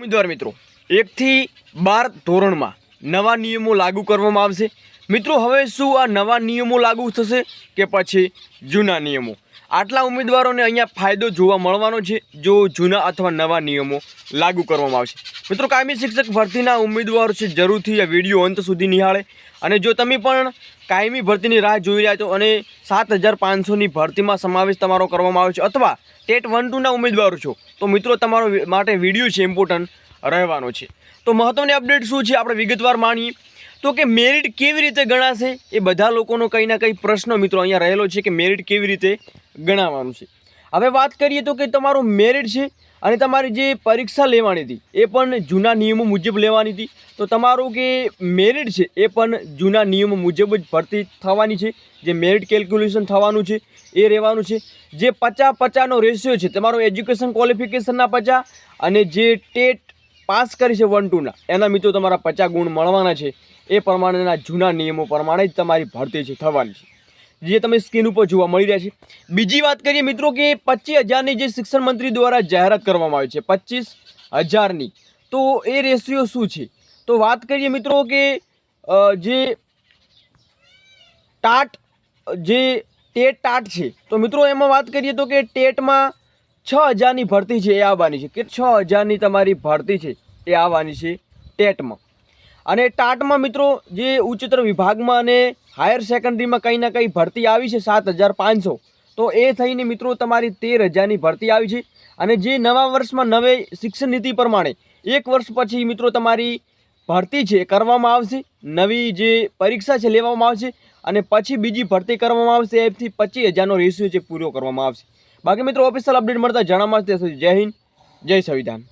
ઉમેદવાર મિત્રો, એકથી બાર ધોરણમાં નવા નિયમો લાગુ કરવામાં આવશે. મિત્રો, હવે શું આ નવા નિયમો લાગુ થશે કે પછી જૂના નિયમો? આટલા ઉમેદવારોને અહીંયા ફાયદો જોવા મળવાનો છે, જો જૂના અથવા નવા નિયમો લાગુ કરવામાં આવશે. મિત્રો, કાયમી શિક્ષક ભરતીના ઉમેદવારો છે, જરૂરથી આ વીડિયો અંત સુધી નિહાળે. અને જો તમે પણ કાયમી ભરતીની રાહ જોઈ રહ્યા છો અને સાત હજાર પાંચસોની ભરતીમાં સમાવેશ તમારો કરવામાં આવે છે અથવા ટેટ વન ટુના ઉમેદવારો છો, તો મિત્રો, તમારો માટે વીડિયો છે ઇમ્પોર્ટન્ટ રહેવાનો છે. તો મહત્ત્વની અપડેટ શું છે, આપણે વિગતવાર માણીએ. તો કે મેરિટ કેવી રીતે ગણાશે એ બધા લોકોનો કંઈ ના કંઈ પ્રશ્ન મિત્રો અહીંયા રહેલો છે કે મેરિટ કેવી રીતે ગણાવવાનું છે. હવે વાત કરીએ તો કે તમારું મેરિટ છે અને તમારી જે પરીક્ષા લેવાની હતી એ પણ જૂના નિયમો મુજબ લેવાની હતી. તો તમારું કે મેરિટ છે એ પણ જૂના નિયમો મુજબ જ ભરતી થવાની છે. જે મેરિટ કેલ્ક્યુલેશન થવાનું છે એ રહેવાનું છે. જે પચાસ પચાસનો રેશિયો છે, તમારું એજ્યુકેશન ક્વોલિફિકેશનના પચાસ અને જે ટેટ પાસ કરી છે વન ટુના એના મિત્રો તમારા પચાસ ગુણ મળવાના છે. એ પ્રમાણેના જૂના નિયમો પ્રમાણે જ તમારી ભરતી છે, થવાની છે. જે તમે સ્ક્રીન ઉપર જોવા મળી રહ્યા છે. બીજી વાત કરીએ મિત્રો કે પચીસ હજારની જે શિક્ષણ મંત્રી દ્વારા જાહેરાત કરવામાં આવી છે, પચીસ હજારની. તો એ રેશિયો શું છે? તો વાત કરીએ મિત્રો કે જે ટાટ, જે ટેટ ટાટ છે. તો મિત્રો એમાં વાત કરીએ તો કે ટેટમાં છ હજારની ભરતી છે એ આવવાની છે. કે છ હજારની તમારી ભરતી છે એ આવવાની છે ટેટમાં. અને ટાટમાં મિત્રો જે ઉચ્ચતર વિભાગમાં અને હાયર સેકન્ડરીમાં કંઈ ના કંઈ ભરતી આવી છે સાત હજાર પાંચસો, તો એ થઈને મિત્રો તમારી તેર હજારની ભરતી આવી છે. અને જે નવા વર્ષમાં નવે શિક્ષણ નીતિ પ્રમાણે એક વર્ષ પછી મિત્રો તમારી ભરતી છે કરવામાં આવશે. નવી જે પરીક્ષા છે લેવામાં આવશે. અને પછી બીજી ભરતી કરવામાં આવશે. એથી પચીસ હજારનો રેશિયો છે પૂરો કરવામાં આવશે. બાકી મિત્રો ઓફિશિયલ અપડેટ મળતા જણાવવા ત્યાં સુધી જય હિન્દ જય સંવિધાન.